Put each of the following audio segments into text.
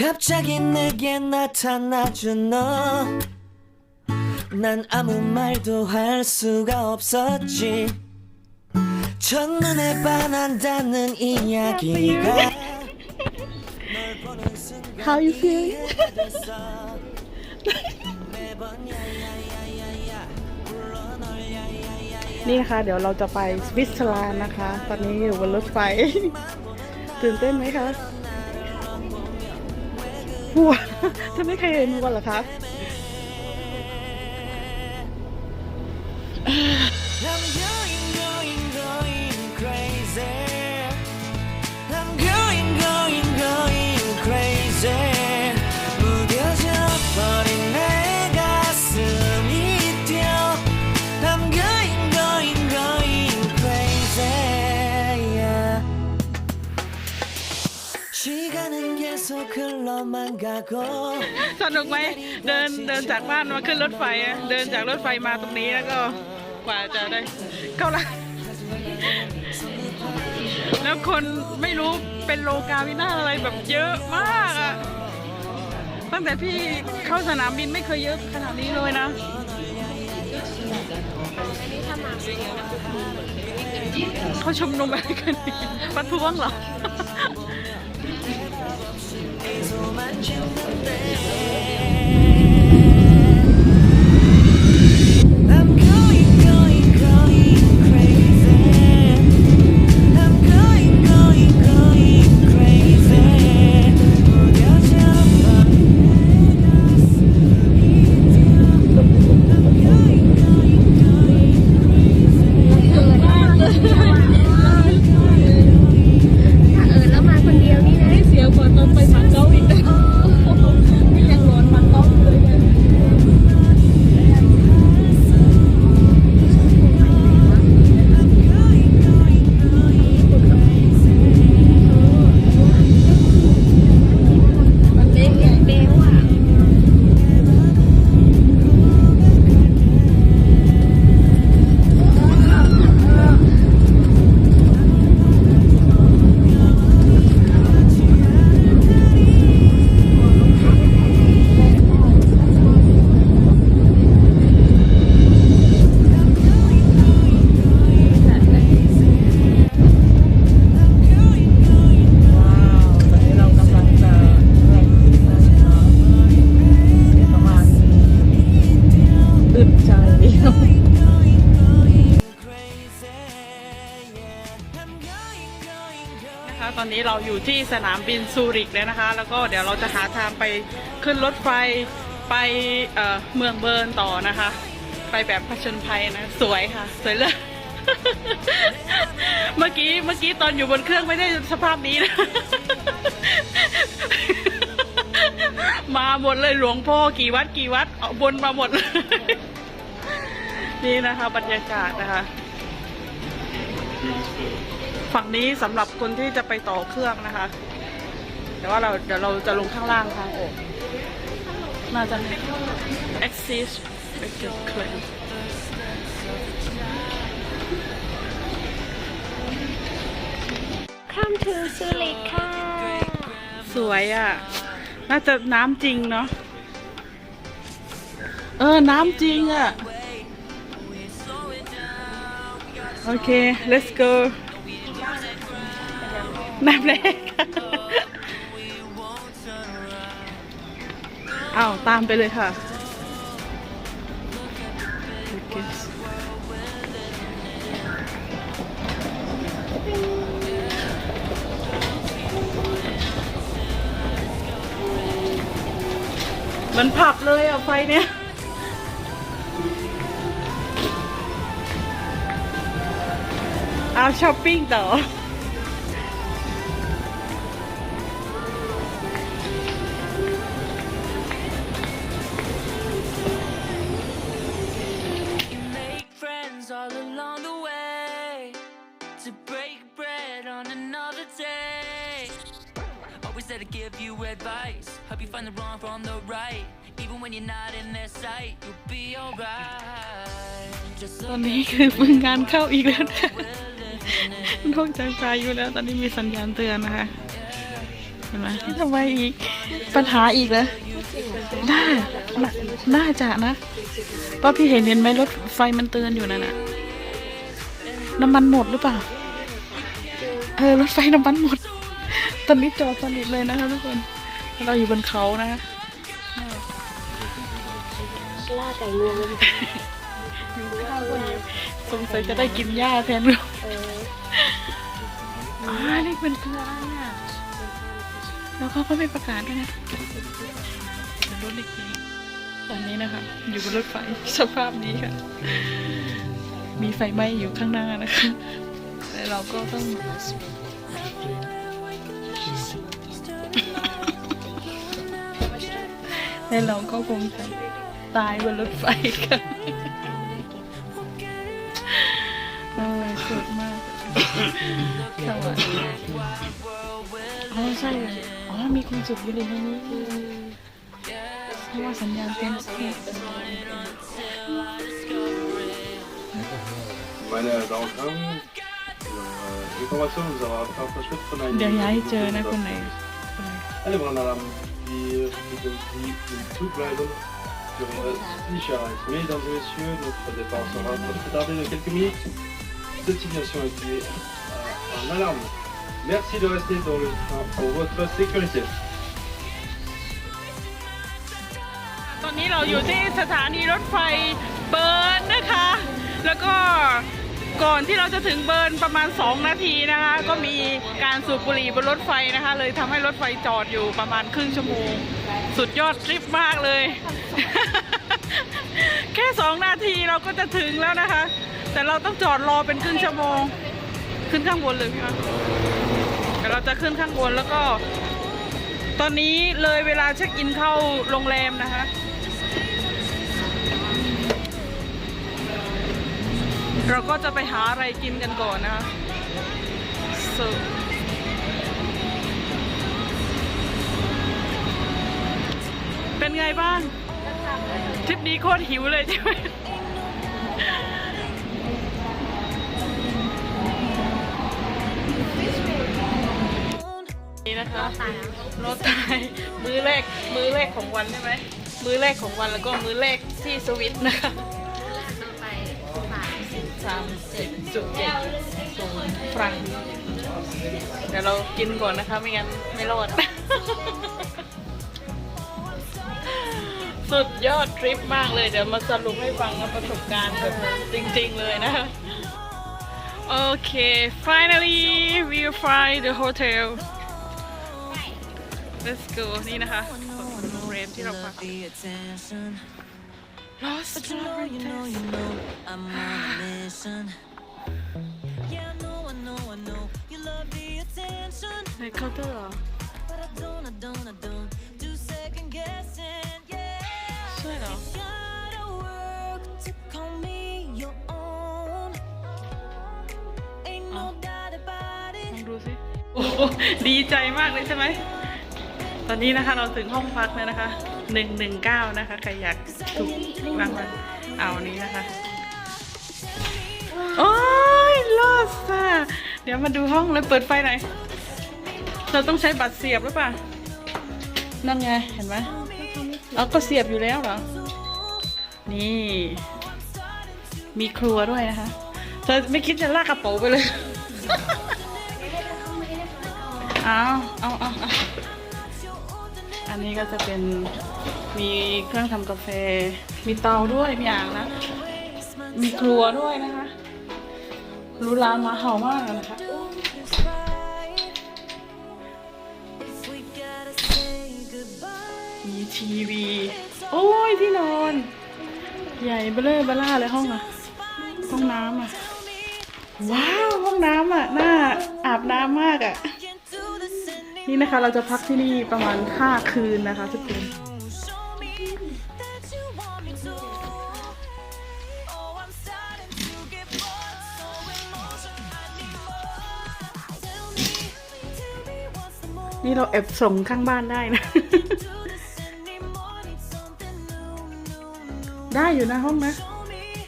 갑자기 내게 나타나준 너. 난 아무 말도 할 수가 없었지. 첫눈에 반한다는 이야기가 널 보는 순간 How you feeling? 이해가 됐어. 매번 야야야야야 불러 널 야야야야 นี่นะคะ เดี๋ยวเราจะไปสวิตเซอร์แลนด์นะคะ ตอนนี้อยู่บนรถไฟ ตื่นเต้นไหมคะ วัวจะไม่เคยเห็นวัวเหรอคะ สนุกไหมเดินเดินจากบ้านมาขึ้นรถไฟอะเดินจากรถไฟมาตรงนี้แล้วก็กว่าจะได้เข้าละแล้วคนไม่รู้เป็นโลกาวินาอะไรแบบเยอะมากอะตั้งแต่พี่เข้าสนามบินไม่เคยเยอะขนาดนี้เลยนะเขาชมนุมอะไรกันเนี่ยประท้วงเหรอ I'm นี้เราอยู่ที่สนามบินซูริกแล้วนะคะ แล้วก็เดี๋ยวเราจะหาทางไปขึ้นรถไฟไปเเมืองเบิร์นต่อนะคะ ไปแบบผจญภัยนะ สวยค่ะ สวยเลยเมื่อกี้เมื่อกี้ตอนอยู่บนเครื่องไม่ได้สภาพนี้นะ มาหมดเลยหลวงพ่อกี่วัดกี่วัดเอาบนมาหมดเลยนี่นะคะ บรรยากาศนะคะ ฝั่งนี้สำหรับคนที่จะไปต่อเครื่องนะคะ แต่ว่าเราเดี๋ยวเราจะลงข้างล่างทางออกน่าจะมี Axis r e g u l a r ข้ามถึงซูริกค่ะ สวยอะ น่าจะน้ำจริงเนาะ เออ น้ำจริงอะ โอเค let's go น้ำแรกอ้าวตามไปเลยค่ะเหมือนผับเลยอะไฟเนี้ยเอาช้อปปิ้งต่อ give you advice, help you find the wrong from the right. Even when you're not in their sight, you'll be alright. Just ตอนนี้คือมึงงานเข้าอีกแล้วนะนอกจากพายุแล้ว ตอนนี้มีสัญญาณเตือนนะคะ เห็นไหมทำไมอีก ปัญหาอีกเหรอน่าน่าน่าจะนะป้าพี่เห็นเห็นไหมรถไฟมันเตือนอยู่นั่นน่ะ น้ำมันหมดหรือเปล่า เออ รถไฟน้ำมันหมด ตอนนี้จอดสนิทเลยนะคะทุกคน เราอยู่บนเขานะคะล่าไก่งวงเลยอยู่ข้าวคนเดียวสงสัยจะได้กินหญ้าแทนเราเอออ่านี่เป็นคืออะไรอะแล้วเขาก็ไม่ประกาศด้วยนะเดี๋ยวรถอีกทีตอนนี้นะคะ อยู่บนรถไฟสภาพนี้ค่ะ มีไฟไหม้อยู่ข้างหน้านะคะ แต่เราก็ต้อง แล้วเราก็คงจะตายบนรถไฟค่ะโอ้ยสุดมากสวัสดีอ๋อใช่เลยอ๋อมีคนจุดบุหรี่ตรงนี้เพราะว่าสัญญาณเป็นเสียง Meine Damen und Herren, äh, Information unserer Abfahrtverschrift von เดี๋ยวย้ายเจอนะคนไหนคนไหน Alle Brandalarm, die, die, die im Zug bleiben, für ihre Sicherheit. Mesdames et messieurs, notre départ sera retardé de quelques minutes. Cette situation est liée à un alarme. Merci de rester dans le train pour votre sécurité. ตอนนี้เราอยู่ที่สถานีรถไฟเบิร์นนะคะ แล้วก็ ก่อนที่เราจะถึงเบิร์นประมาณ 2 นาทีนะคะ ก็มีการสูบบุหรี่บนรถไฟนะคะ เลยทำให้รถไฟจอดอยู่ประมาณครึ่งชั่วโมง สุดยอดทริปมากเลย แค่ 2 นาทีเราก็จะถึงแล้วนะคะ แต่เราต้องจอดรอเป็นครึ่งชั่วโมง ขึ้นข้างบนเลยพี่คะเดี๋ยวเราจะขึ้นข้างบนแล้วก็ ตอนนี้เลยเวลาเช็คอินเข้าโรงแรมนะคะ เราก็จะไปหาอะไรกินกันก่อนนะคะ so เป็นไงบ้าง ทริปนี้โคตรหิวเลยใช่ไหมนี่นะคะรถตายมือแรกมือแรกของวันใช่ไหมมือแรกของวันแล้วก็มือแรกที่สวิตนะคะ สามสิบจุดเจ็ดศูนย์ฟรังเดี๋ยวเรากินก่อนนะคะ ไม่งั้นไม่รอด สุดยอดทริปมากเลย เดี๋ยวมาสรุปให้ฟังว่าประสบการณ์แบบจริงๆเลยนะคะโอเค finally we find the hotel let's go นี่นะคะโรงแรมที่เราพัก the attention. Lost But you know, you know, you know, I'm on a mission. Yeah, I know, I know, I know, you love the attention. ในเคาน์เตอร์เหรอ But I don't, I don't, I don't do second guessing. Yeah, ใช่เหรอ gotta work to call me your own. Ain't no doubt about ล it. องดูสิ โอ้โหดีใจมากเลยใช่ไหม ตอนนี้นะคะเราถึงห้องพักแล้วนะคะ 119นะคะใครอยากถูกรางวัลเอานี้นะคะโอ้ยลอสอะเดี๋ยวมาดูห้องเลยเปิดไฟหน่อยเราต้องใช้บัตรเสียบหรือเปล่านั่นไงเห็นไหมเอาก็เสียบอยู่แล้วเหรอ นี่ มีครัวด้วยนะคะ เธอไม่คิดจะลากกระเป๋าไปเลย เอาเอาเอาอันนี้ก็จะเป็น มีเครื่องทำกาแฟ มีเตาด้วยมีอ่างนะ มีครัวด้วยนะคะรูหรานมาเห่ามากนะคะมีทีวี โอ้ยที่นอน ใหญ่เบ้อเบล่าเลยห้องอะห้องน้ำอะว้าว ห้องน้ำอะน่าอาบน้ำมากอะนี่นะคะเราจะพักที่นี่ประมาณ 5 คืนนะคะทุกคน นี่เราแอบส่งข้างบ้านได้นะ ได้อยู่นะห้องนะ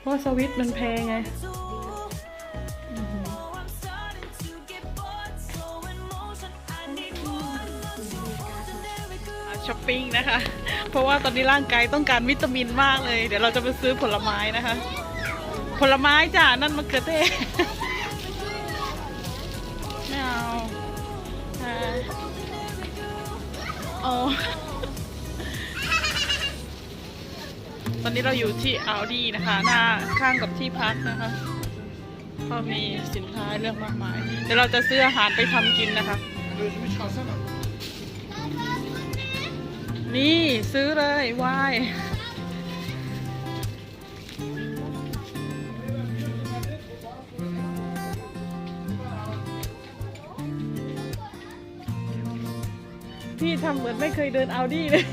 เพราะสวิตช์มันแพงไงช้อปปิ้งนะคะ เพราะว่าตอนนี้ร่างกายต้องการวิตามินมากเลย เดี๋ยวเราจะไปซื้อผลไม้นะคะ ผลไม้จ้ะนั่นมะเขือเทศไม่เอา อ่าโอ้ตอนนี้เราอยู่ที่อัลดีนะคะ หน้าข้างกับที่พักนะคะก็มีสินค้าให้เรื่องมากมาย เดี๋ยวเราจะซื้ออาหารไปทำกินนะคะ นี่ซื้อเลยวาย ทำเหมือนไม่เคยเดินเอาดี้เลย